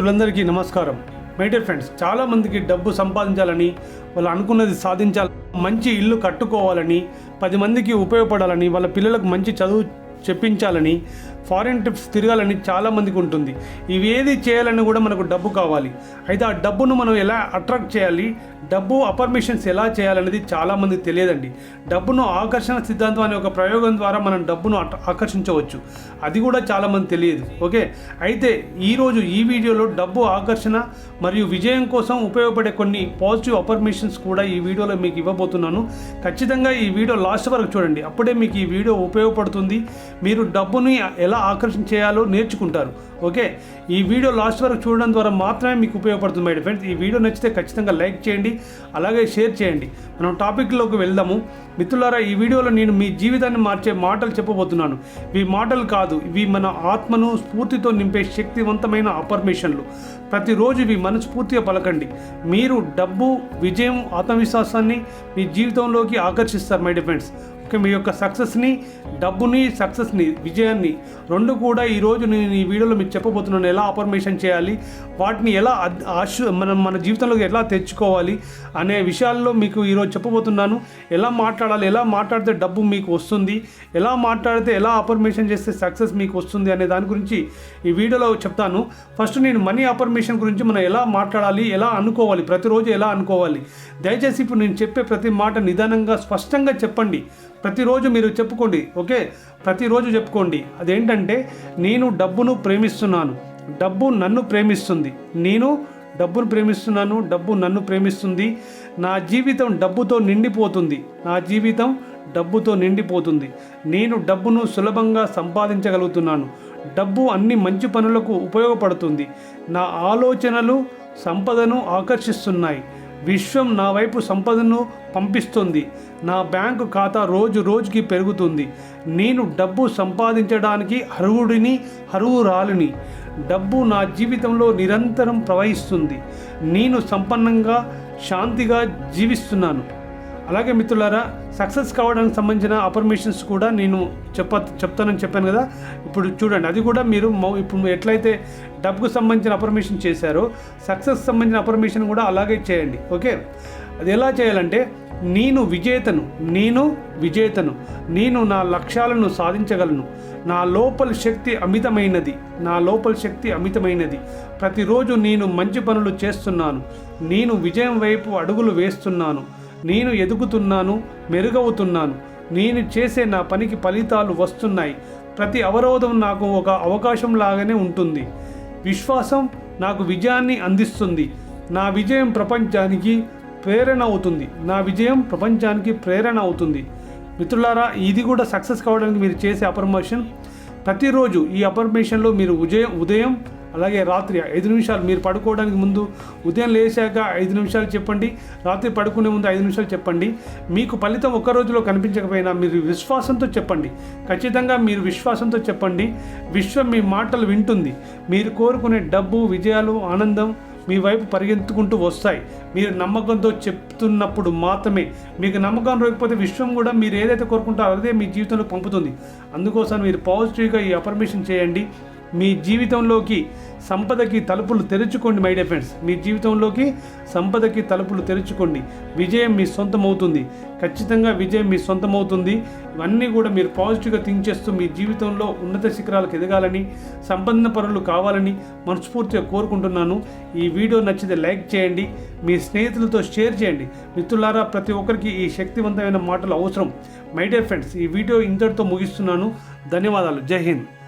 మిత్రులందరికీ నమస్కారం. My dear friends చాలామందికి డబ్బు సంపాదించాలని వాళ్ళు అనుకున్నది సాధించాలి మంచి ఇల్లు కట్టుకోవాలని పది మందికి ఉపయోగపడాలని వాళ్ళ పిల్లలకు మంచి చదువు చెప్పించాలని ఫారిన్ ట్రిప్స్ తిరగాలని చాలామందికి ఉంటుంది. ఇవి ఏది చేయాలని కూడా మనకు డబ్బు కావాలి. అయితే ఆ డబ్బును మనం ఎలా అట్రాక్ట్ చేయాలి? డబ్బు అపర్మిషన్స్ ఎలా చేయాలనేది చాలామందికి తెలియదండి. డబ్బును ఆకర్షణ సిద్ధాంతం అనే ఒక ప్రయోగం ద్వారా మనం డబ్బును ఆకర్షించవచ్చు. అది కూడా చాలామంది తెలియదు. ఓకే? అయితే ఈరోజు ఈ వీడియోలో డబ్బు ఆకర్షణ మరియు విజయం కోసం ఉపయోగపడే కొన్ని పాజిటివ్ అపర్మిషన్స్ కూడా ఈ వీడియోలో మీకు ఇవ్వబోతున్నాను. ఖచ్చితంగా ఈ వీడియో లాస్ట్ వరకు చూడండి. అప్పుడే మీకు ఈ వీడియో ఉపయోగపడుతుంది. మీరు డబ్బుని ఎలా ఆకర్షించేయాలో నేర్చుకుంటారు. ఓకే? ఈ వీడియో లాస్ట్ వరకు చూడడం ద్వారా మాత్రమే మీకు ఉపయోగపడుతుంది మై ఫ్రెండ్స్ ఈ వీడియో నచ్చితే ఖచ్చితంగా లైక్ చేయండి అలాగే షేర్ చేయండి. మనం టాపిక్లోకి వెళ్దాము. మిత్రులారా ఈ వీడియోలో నేను మీ జీవితాన్ని మార్చే మాటలు చెప్పబోతున్నాను. ఇవి మాటలు కాదు ఇవి మన ఆత్మను స్ఫూర్తితో నింపే శక్తివంతమైన అపర్మేషన్లు ప్రతిరోజు ఇవి మనస్ఫూర్తిగా పలకండి. మీరు డబ్బు విజయం ఆత్మవిశ్వాసాన్ని మీ జీవితంలోకి ఆకర్షిస్తారు మై ఫ్రెండ్స్ మీ యొక్క సక్సెస్ని డబ్బుని సక్సెస్ని విజయాన్ని రెండు కూడా ఈరోజు నేను ఈ వీడియోలో మీకు చెప్పబోతున్నాను. ఎలా అపర్మేషన్ చేయాలి వాటిని ఎలా ఆశ మన మనం మన జీవితంలోకి ఎలా తెచ్చుకోవాలి అనే విషయాల్లో మీకు ఈరోజు చెప్పబోతున్నాను. ఎలా మాట్లాడాలి ఎలా మాట్లాడితే డబ్బు మీకు వస్తుంది ఎలా మాట్లాడితే ఎలా అపర్మేషన్ చేస్తే సక్సెస్ మీకు వస్తుంది అనే దాని గురించి ఈ వీడియోలో చెప్తాను. ఫస్ట్ నేను మనీ అపర్మేషన్ గురించి మనం ఎలా మాట్లాడాలి ఎలా అనుకోవాలి ప్రతిరోజు ఎలా అనుకోవాలి దయచేసి ఇప్పుడు నేను చెప్పే ప్రతి మాట నిదానంగా స్పష్టంగా చెప్పండి. ప్రతిరోజు మీరు చెప్పుకోండి ఓకే? ప్రతిరోజు చెప్పుకోండి. అదేంటంటే నేను డబ్బును ప్రేమిస్తున్నాను. డబ్బు నన్ను ప్రేమిస్తుంది. నేను డబ్బును ప్రేమిస్తున్నాను డబ్బు నన్ను ప్రేమిస్తుంది. నా జీవితం డబ్బుతో నిండిపోతుంది. నా జీవితం డబ్బుతో నిండిపోతుంది. నేను డబ్బును సులభంగా సంపాదించగలుగుతున్నాను. డబ్బు అన్ని మంచి పనులకు ఉపయోగపడుతుంది. నా ఆలోచనలు సంపదను ఆకర్షిస్తున్నాయి. విశ్వం నా వైపు సంపదను పంపిస్తుంది. నా బ్యాంకు ఖాతా రోజు రోజుకి పెరుగుతుంది. నేను డబ్బు సంపాదించడానికి అర్హుడిని అర్హురాలిని. డబ్బు నా జీవితంలో నిరంతరం ప్రవహిస్తుంది. నేను సంపన్నంగా శాంతిగా జీవిస్తున్నాను. అలాగే మిత్రులారా సక్సెస్ కావడానికి సంబంధించిన అపర్మేషన్స్ కూడా నేను చెప్ప చెప్తానని చెప్పాను కదా. ఇప్పుడు చూడండి అది కూడా మీరు మౌ- ఇప్పుడు ఎట్లయితే డబ్బుకు సంబంధించిన అపర్మేషన్ చేశారో సక్సెస్ సంబంధించిన అపర్మేషన్ కూడా అలాగే చేయండి. ఓకే? అది ఎలా చేయాలంటే నేను విజేతను నేను విజేతను నేను నా లక్ష్యాలను సాధించగలను. నా లోపల శక్తి అమితమైనది నా లోపల శక్తి అమితమైనది. ప్రతిరోజు నేను మంచి పనులు చేస్తున్నాను నేను విజయం వైపు అడుగులు వేస్తున్నాను. నేను ఎదుగుతున్నాను మెరుగవుతున్నాను. నేను చేసే నా పనికి ఫలితాలు వస్తున్నాయి. ప్రతి అవరోధం నాకు ఒక అవకాశం లాగానే ఉంటుంది. విశ్వాసం నాకు విజయాన్ని అందిస్తుంది. నా విజయం ప్రపంచానికి ప్రేరణ అవుతుంది. నా విజయం ప్రపంచానికి ప్రేరణ అవుతుంది. మిత్రులారా ఇది కూడా సక్సెస్ కావడానికి మీరు చేసే అపర్మేషన్. ప్రతిరోజు ఈ అపర్మేషన్లో మీరు ఉదయం ఉదయం అలాగే రాత్రి ఐదు నిమిషాలు మీరు పడుకోవడానికి ముందు ఉదయం లేచాక ఐదు నిమిషాలు చెప్పండి రాత్రి పడుకునే ముందు ఐదు నిమిషాలు చెప్పండి. మీకు ఫలితం ఒక్క రోజులో కనిపించకపోయినా మీరు విశ్వాసంతో చెప్పండి. ఖచ్చితంగా మీరు విశ్వాసంతో చెప్పండి. విశ్వం మీ మాటలు వింటుంది. మీరు కోరుకునే డబ్బు విజయాలు ఆనందం మీ వైపు పరిగెత్తుకుంటూ వస్తాయి. మీరు నమ్మకంతో చెప్తున్నప్పుడు మాత్రమే. మీకు నమ్మకం లేకపోతే విశ్వం కూడా మీరు ఏదైతే కోరుకుంటారో అదే మీ జీవితంలో పంపుతుంది. అందుకోసం మీరు పాజిటివ్గా ఈ అఫర్మేషన్ చేయండి. మీ జీవితంలోకి సంపదకి తలుపులు తెరుచుకోండి మై డియర్ ఫ్రెండ్స్ మీ జీవితంలోకి సంపదకి తలుపులు తెరుచుకోండి. విజయం మీ సొంతమవుతుంది. ఖచ్చితంగా విజయం మీ సొంతమవుతుంది. ఇవన్నీ కూడా మీరు పాజిటివ్గా థింక్ చేస్తూ మీ జీవితంలో ఉన్నత శిఖరాలకు ఎదగాలని సంపన్న పరులు కావాలని మనస్ఫూర్తిగా కోరుకుంటున్నాను. ఈ వీడియో నచ్చితే లైక్ చేయండి. మీ స్నేహితులతో షేర్ చేయండి. మిత్రులారా ప్రతి ఒక్కరికి ఈ శక్తివంతమైన మాటలు అవసరం. మై డియర్ ఫ్రెండ్స్ ఈ వీడియో ఇంతటితో ముగిస్తున్నాను. ధన్యవాదాలు. జై హింద్.